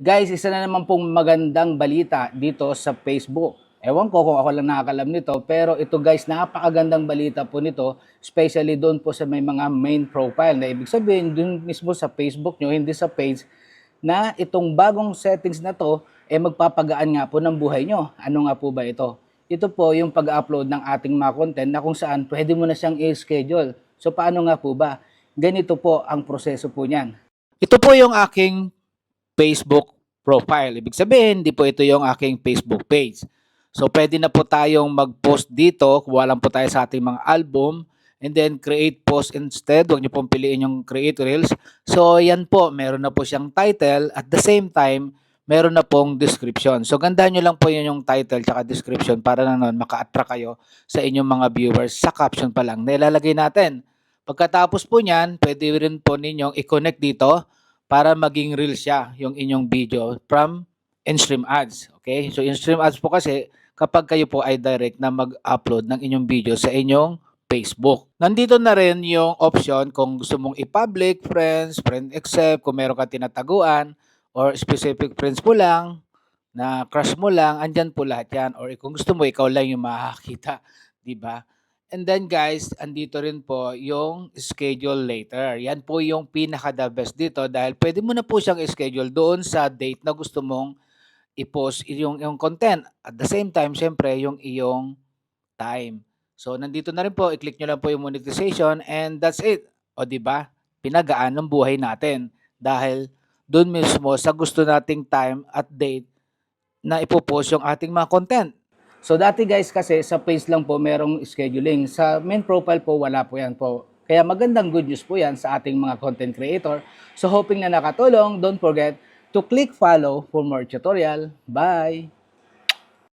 Guys, isa na naman pong magandang balita dito sa Facebook. Ewan ko kung ako lang nakakalam nito, pero ito guys, napakagandang balita po nito, especially doon po sa may mga main profile. Na ibig sabihin, doon mismo sa Facebook nyo, hindi sa page, na itong bagong settings na to, eh magpapagaan nga po ng buhay nyo. Ano nga po ba ito? Ito po yung pag-upload ng ating mga content na kung saan pwede mo na siyang i-schedule. So paano nga po ba? Ganito po ang proseso po niyan. Ito po yung aking Facebook profile. Ibig sabihin, hindi po ito yung aking Facebook page. So, pwede na po tayong mag-post dito. Kuha lang po tayo sa ating mga album. And then, create post instead. Huwag niyo pong piliin yung create reels. So, yan po. Meron na po siyang title. At the same time, meron na pong description. So, ganda nyo lang po yun yung title tsaka description para na nun maka-attract kayo sa inyong mga viewers sa caption pa lang. Nilalagay natin. Pagkatapos po niyan, pwede rin po ninyong i-connect dito para maging real siya yung inyong video from in-stream ads. Okay? So in-stream ads po kasi kapag kayo po ay direct na mag-upload ng inyong video sa inyong Facebook. Nandito na rin yung option kung gusto mong i-public, friends, friend accept, kung meron ka tinataguan, or specific friends mo lang, na crush mo lang, andyan po lahat yan. Or kung gusto mo, ikaw lang yung makakita. ba? And then guys, andito rin po yung schedule later. Yan po yung pinaka the best dito dahil pwede mo na po siyang schedule doon sa date na gusto mong i-post yung, yung content. At the same time, syempre, yung iyong time. So, nandito na rin po. I-click nyo lang po yung monetization and that's it. O, di ba? Pinagaan ng buhay natin. Dahil doon mismo sa gusto nating time at date na ipopost yung ating mga content. So dati guys kasi sa page lang po merong scheduling. Sa main profile po wala po yan po. Kaya magandang good news po yan sa ating mga content creator. So hoping na nakatulong, don't forget to click follow for more tutorial. Bye!